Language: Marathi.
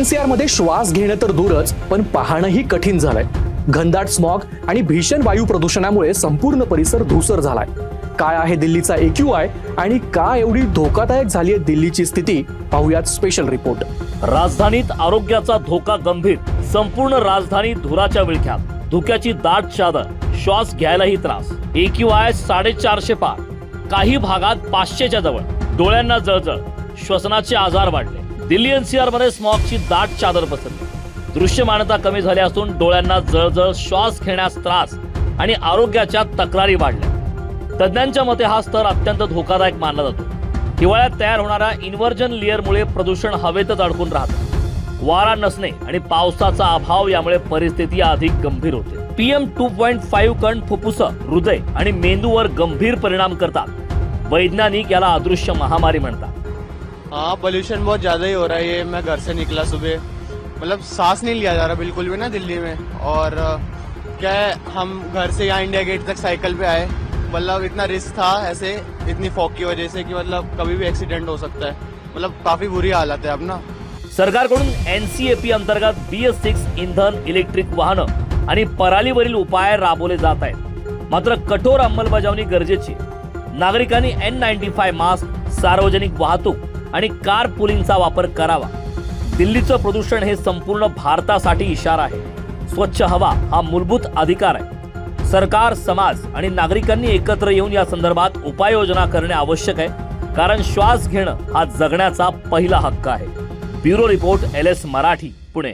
एनसीआरमध्ये श्वास घेणं तर दूरच पण पाहणंही कठीण झालंय. घनदाट स्मॉग आणि भीषण वायू प्रदूषणामुळे संपूर्ण परिसर धूसर झालाय. काय आहे दिल्लीचा एक्यू आय आणि का एवढी धोकादायक झाली आहे दिल्लीची स्थिती? पाहुयात स्पेशल रिपोर्ट राजधानीत आरोग्याचा धोका गंभीर संपूर्ण राजधानी धुराच्या विळख्यात. धुक्याची दाट चादर श्वास घ्यायलाही त्रास. एक्यू आय साडेचारशे पार. काही भागात पाचशेच्या जवळ. डोळ्यांना जळजळ. श्वसनाचे आजार वाढले. दिल्ली एनसीआरमध्ये स्मॉगची दाट चादर पसरली. दृश्यमानता कमी झाली असून डोळ्यांना जळजळ श्वास घेण्यास त्रास आणि आरोग्याच्या तक्रारी वाढल्या. तज्ज्ञांच्या मते हा स्तर अत्यंत धोकादायक मानला जातो. हिवाळ्यात तयार होणाऱ्या इन्व्हर्जन लेअरमुळे प्रदूषण हवेतच अडकून राहतं. वारा नसणे आणि पावसाचा अभाव यामुळे परिस्थिती अधिक गंभीर होते. पीएम टू पॉईंट फाईव्ह कण फुफ्फुस हृदय आणि मेंदूवर गंभीर परिणाम करतात. वैज्ञानिक याला अदृश्य महामारी म्हणतात. हाँ पोल्यूशन बहुत ज़्यादा ही हो रहा है ये। मैं घर से निकला सुबह। मतलब सांस नहीं लिया जा रहा बिल्कुल भी ना दिल्ली में। और क्या है, हम घर से यहाँ इंडिया गेट तक साइकिल पे आए। मतलब इतना रिस्क था ऐसे, इतनी फॉग की वजह से कि मतलब कभी भी एक्सीडेंट हो सकता है। मतलब काफ़ी बुरी हालत है अब ना। सरकारकडून एनसीएपी अंतर्गत बी एस सिक्स इंधन इलेक्ट्रिक वाहनं आणि परालीवरील उपाय राबवले जात आहेत. मात्र कठोर अंमलबजावणी गरजेची. नागरिकांनी एन नाईन्टी फाय मास्क सार्वजनिक वाहतूक आणि कार पुलिंगचा वापर करावा. दिल्लीचं प्रदूषण हे संपूर्ण भारतासाठी इशारा आहे. स्वच्छ हवा हा मूलभूत अधिकार आहे. सरकार समाज आणि नागरिकांनी एकत्र येऊन या संदर्भात उपाययोजना करणे आवश्यक आहे. कारण श्वास घेणं हा जगण्याचा पहिला हक्क आहे. Bureau report L S Marathi Pune.